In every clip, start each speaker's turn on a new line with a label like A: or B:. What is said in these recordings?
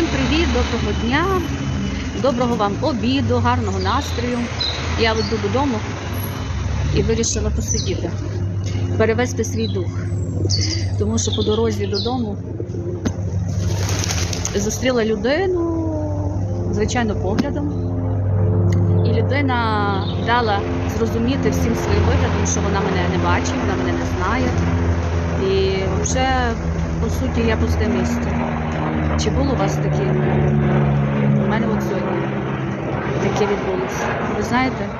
A: Всім привіт, доброго дня, доброго вам обіду, гарного настрою. Я веду додому і вирішила посидіти, перевести свій дух. Тому що по дорозі додому зустріла людину, звичайно, поглядом. І людина дала зрозуміти всім своїм виглядом, що вона мене не бачить, вона мене не знає. І вже, по суті, я пусте місце. Чи було у вас такі? У мене от сьогодні таке відбулося. Ви знаєте,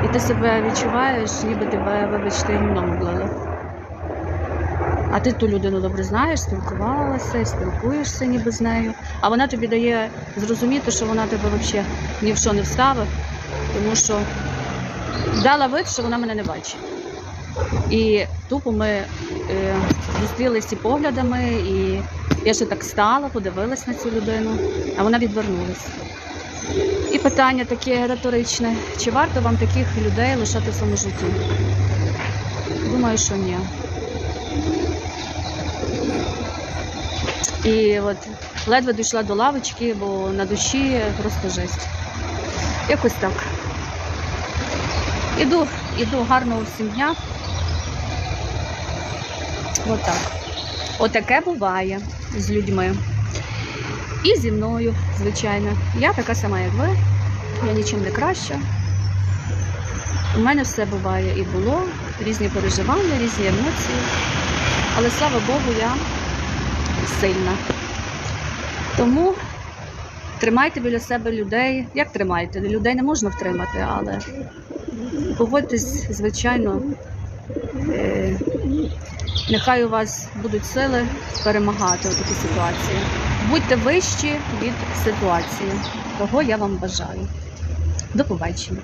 A: і ти себе відчуваєш, ніби тебе, вибачте, гімном облили. А ти ту людину добре знаєш, спілкувалася, спілкуєшся ніби з нею, а вона тобі дає зрозуміти, що вона тебе взагалі ні в що не вставить, тому що дала вид, що вона мене не бачить. І тупо ми е, зустрілися поглядами, і я ще так стала, подивилась на цю людину, а вона відвернулася. І питання таке риторичне: чи варто вам таких людей лишати в своєму житті? Думаю, що ні. І от ледве дійшла до лавочки, бо на душі просто жесть. Якось так. Іду, іду гарного всім дня. Отак. Отаке буває з людьми. І зі мною, звичайно. Я така сама, як ви. Я нічим не краща. У мене все буває і було, різні переживання, різні емоції. Але слава Богу, я сильна. Тому тримайте біля себе людей. Як тримайте? Людей не можна втримати, але поводьтесь, звичайно, е, нехай у вас будуть сили перемагати у такій ситуації. Будьте вищі від ситуації. Того я вам бажаю. До побачення.